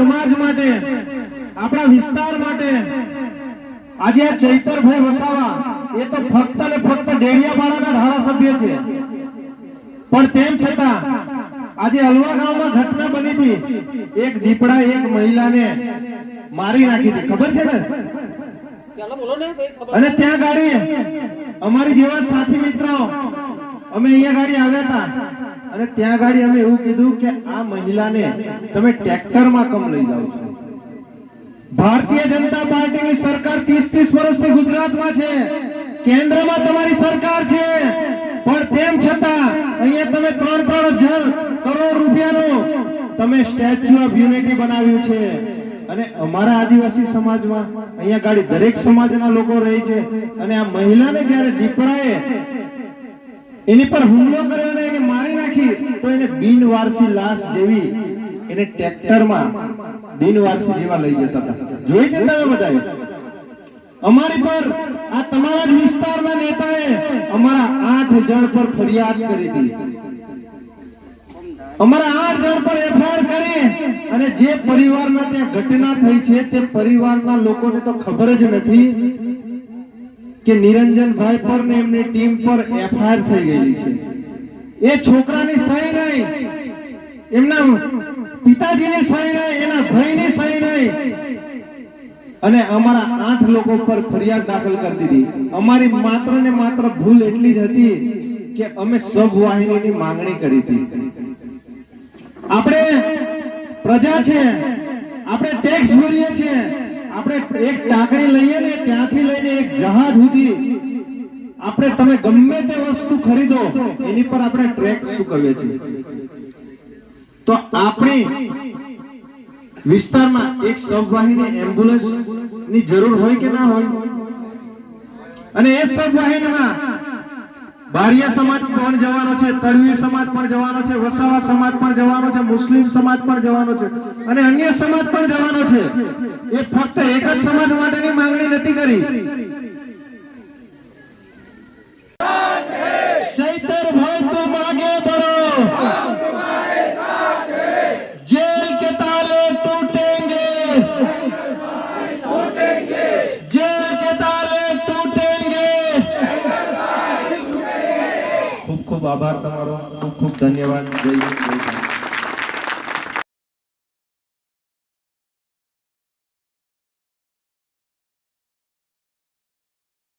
સમાજ માટે આપણા વિસ્તાર માટે. આજે આ ચૈતરભાઈ વસાવા એ તો ફક્ત ને ફક્ત ડેડિયાપાડાના ધારાસભ્ય છે. પણ તેમ છતાં આજે અલવા ગામમાં ઘટના બની હતી. એક દીપડા એક મહિલાને મારી નાખી હતી. ખબર છે ને? અને ત્યાં ગાડી અમારી જેવા સાથી મિત્રો અમે અહીંયા ગાડી આવ્યા હતા. અને ત્યાં ગાડી અમે એવું કીધું કે આ મહિલાને તમે ટ્રેક્ટરમાં કમ લઈ જાઓ છો. ભારતીય જનતા પાર્ટીની સરકાર 30 30 વર્ષથી ગુજરાતમાં છે. કેન્દ્રમાં તમારી સરકાર છે. પણ તેમ છતાં અહીંયા તમે ત્રણ ત્રણ હજાર કરોડ રૂપિયાનું તમે સ્ટેચ્યુ ઓફ યુનિટી બનાવ્યું છે. અને અમારા આદિવાસી સમાજમાં અહીંયા ગાડી દરેક સમાજના લોકો રહે છે. અને આ મહિલાને જ્યારે દીપડાએ એની પર હુમલો કર્યો ને એને મારી નાખી, તો એને બિનવારસી લાશ જેવી એને ટ્રેક્ટરમાં બિનવારસી જેવા લઈ જતા હતા. જોઈ જતા હતા બધા અમારી પર આ તમારા જ વિસ્તારના નેતાએ અમારા આઠ જણ પર ફરિયાદ કરી હતી. અમારા આઠ જણ પર એફઆઈઆર કરી અને જે પરિવારના ત્યાં ઘટના થઈ છે તે પરિવારના લોકોને તો ખબર જ નથી. કે નિરંજનભાઈ પર ને એમની ટીમ પર એફઆઈઆર થઈ ગયેલી છે. એ છોકરાની સહી નહીં એમના પિતાજીની સહી નહીં એના ભાઈની સહી નહીં અને અમારા આઠ લોકો પર ફરિયાદ દાખલ કરી દીધી. અમારી માત્ર ને માત્ર ભૂલ એટલી જ હતી કે અમે સબ વાહિનીની માંગણી કરી હતી. આપણે પ્રજા છે, આપણે ટેક્સ ભરીએ છીએ આપણે એક ટાંકણી લઈએ ને ત્યાંથી લઈને એક જહાજ સુધી આપણે તમે ગમે તે વસ્તુ ખરીદો, એની પર આપણે ટેક્સ ચૂકવીએ છીએ. તો આપણી વિસ્તારમાં એક સબવાહિની એમ્બ્યુલન્સની જરૂર હોય કે ના હોય? અને એ સબવાહિનીમાં બારિયા સમાજ પણ જવાનો છે તળવી સમાજ પણ જવાનો છે, વસાવા સમાજ પણ જવાનો છે, મુસ્લિમ સમાજ પણ જવાનો છે અને અન્ય સમાજ પણ જવાનો છે. એ ફક્ત એક જ સમાજ માટેની માંગણી નથી કરી. ખૂબ આભાર તમારો. ખૂબ ખૂબ ધન્યવાદ. જય જય